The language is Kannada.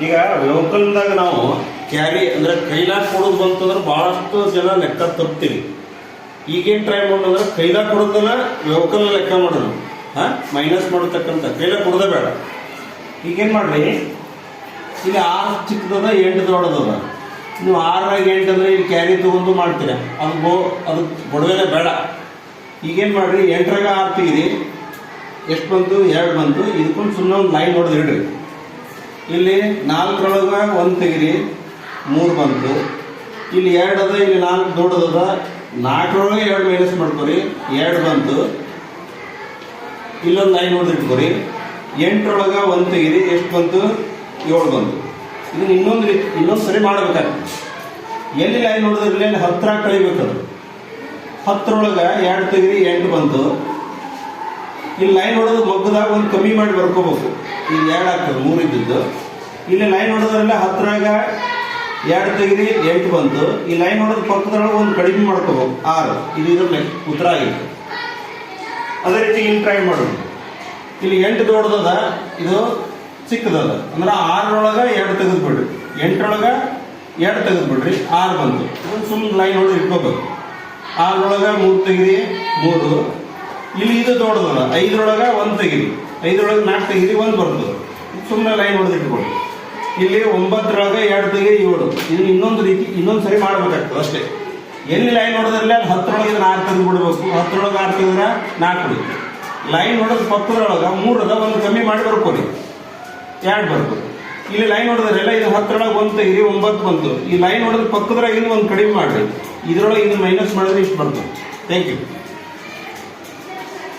ಈಗ ವೆಹಿಕಲ್ದಾಗ ನಾವು ಕ್ಯಾರಿ ಅಂದ್ರೆ ಕೈಲಾಗ ಕೊಡೋದು ಬಂತಂದ್ರೆ ಬಹಳಷ್ಟು ಜನ ಲೆಕ್ಕ ತಪ್ತೀವಿ ಈಗೇನ್ ಟ್ರೈ ಮಾಡೋದಂದ್ರೆ ಕೈಲಾಗ ಕೊಡೋದನ್ನ ವೆಹಿಕಲ್ ಲೆಕ್ಕ ಮಾಡೋದು. ಹಾ? ಮೈನಸ್ ಮಾಡತಕ್ಕಂತ. ಕೈಲಾಗ ಕೊಡೋದೇ ಬೇಡ. ಈಗೇನ್ ಮಾಡ್ರಿ? ಇಲ್ಲಿ ಆರು ಚಿಕ್ಕದದ, ಎಂಟು ದೊಡ್ಡದದ. ನೀವು ಆರಾಗ ಎಂಟು ಅಂದ್ರೆ ಇಲ್ಲಿ ಕ್ಯಾರಿ ತಗೊಂಡು ಮಾಡ್ತೀರ. ಅದು ಗೋ ಅದು ಬಡವೇನೆ ಬೇಡ. ಈಗೇನ್ ಮಾಡ್ರಿ? ಎಂಟರಾಗ ಆರು ತೆಗಿರಿ. ಎಷ್ಟು ಬಂತು? ಎರಡು ಬಂತು. ಇದಕ್ಕೊಂದು ಸುಮ್ಮನೆ ಒಂದು ಲೈನ್ ಹೊಡೆದ್ರಿ ಇಲ್ಲಿ ನಾಲ್ಕರೊಳಗ ಒಂದು ತೆಗಿರಿ, ಮೂರು ಬಂತು. ಇಲ್ಲಿ ಎರಡು ಅದ, ಇಲ್ಲಿ ನಾಲ್ಕು ದೊಡ್ಡದದ ನಾಲ್ಕರೊಳಗೆ ಎರಡು ಮೈನಸ್ ಮಾಡ್ಕೊರಿ, ಎರಡು ಬಂತು. ಇಲ್ಲೊಂದು ಲೈನ್ ಹೊಡೆದು ಇಟ್ಕೊರಿ. ಎಂಟರೊಳಗ ಒಂದು ತೆಗಿರಿ, ಎಷ್ಟು ಬಂತು? ಏಳು ಬಂತು. ಇದನ್ನ ಇನ್ನೊಂದು ಇನ್ನೊಂದು ಸರಿ ಮಾಡ್ಬೇಕಾಗ್ತದೆ. ಎಲ್ಲಿ ಲೈನ್ ಹೊಡೆದ್ರಲ್ಲಿ ಹತ್ತಿರ ಕಳಿಬೇಕದು. ಹತ್ತರೊಳಗೆ ಎರಡು ತೆಗಿರಿ, ಎಂಟು ಬಂತು. ಇಲ್ಲಿ ಲೈನ್ ಹೊಡೆದು ಮಗ್ಗದಾಗ ಒಂದು ಕಮ್ಮಿ ಮಾಡಿ ಬರ್ಕೋಬೇಕು. ಇಲ್ಲಿ ಎರಡು ಆಗ್ತದೆ, ಮೂರು ಇದ್ದಿದ್ದು. ಇಲ್ಲಿ ಲೈನ್ ಹೊಡೆದ್ರೆಲ್ಲ ಹತ್ತರಾಗ ಎರಡು ತೆಗಿರಿ, ಎಂಟು ಬಂತು. ಈ ಲೈನ್ ಹೊಡೆದ ಪಕ್ಕದೊಳಗೆ ಒಂದು ಕಡಿಮೆ ಮಾಡ್ಕೋಬೇಕು, ಆರು. ಇದು ಇದ್ರ ಉತ್ತರ ಆಗಿತ್ತು. ಅದೇ ರೀತಿ ಇಲ್ಲಿ ಟ್ರೈ ಮಾಡೋದು. ಇಲ್ಲಿ ಎಂಟು ದೊಡ್ಡದದ, ಇದು ಚಿಕ್ಕದದ. ಅಂದ್ರೆ ಆರರೊಳಗ ಎರಡು ತೆಗೆದ್ಬಿಡ್ರಿ. ಎಂಟರೊಳಗೆ ಎರಡು ತೆಗೆದ್ಬಿಡ್ರಿ, ಆರು ಬಂತು. ಸುಮ್ಮನೆ ಲೈನ್ ಹೊಡೆದು ಇಟ್ಕೋಬೇಕು. ಆರರೊಳಗೆ ಮೂರು ತೆಗಿರಿ, ಮೂರು. ಇಲ್ಲಿ ಇದು ದೊಡ್ಡದಲ್ಲ ಐದರೊಳಗ ಒಂದು ತೆಗಿರಿ. ಐದರೊಳಗೆ ನಾಲ್ಕು ತೆಗಿರಿ, ಒಂದು ಬರ್ತದೆ. ಸುಮ್ಮನೆ ಲೈನ್ ಹೊಡೆದು ಇಟ್ಕೊಳ್ಳಿ. ಇಲ್ಲಿ ಒಂಬತ್ತರೊಳಗೆ ಎರಡು ತೆಗಿರಿ, ಏಳು. ಇದು ಇನ್ನೊಂದು ರೀತಿ, ಇನ್ನೊಂದು ಸರಿ ಮಾಡ್ಬೇಕಾಗ್ತದೆ ಅಷ್ಟೇ. ಎಲ್ಲಿ ಲೈನ್ ಹೊಡೆದ್ರಲ್ಲ ಅಲ್ಲಿ ಹತ್ತರೊಳಗೆ ನಾಲ್ಕು ತೆಗೆದು ಬಿಡ್ಬೇಕು. ಹತ್ತರೊಳಗೆ ಆರು ತೆಗೆದ್ರೆ ನಾಲ್ಕು ಲೈನ್ ಹೊಡೆದ ಪಕ್ಕದೊಳಗೆ ಮೂರದ ಒಂದು ಕಮ್ಮಿ ಮಾಡಿ ಬರ್ಕೊಡಿ. ಎರಡು ಬರ್ಬೋದು ಇಲ್ಲಿ ಲೈನ್ ಹೊಡೆದ್ರಲ್ಲ ಇದು ಹತ್ತರೊಳಗೆ ಒಂದು ತೆಗಿರಿ, ಒಂಬತ್ತು ಬಂತು. ಈ ಲೈನ್ ಹೊಡೆದ ಪಕ್ಕದ್ರಾಗ ಒಂದು ಕಡಿಮೆ ಮಾಡಿರಿ. ಇದರೊಳಗೆ ಇದನ್ನ ಮೈನಸ್ ಮಾಡಿದ್ರೆ ಇಷ್ಟು ಬರ್ತದೆ. Thank you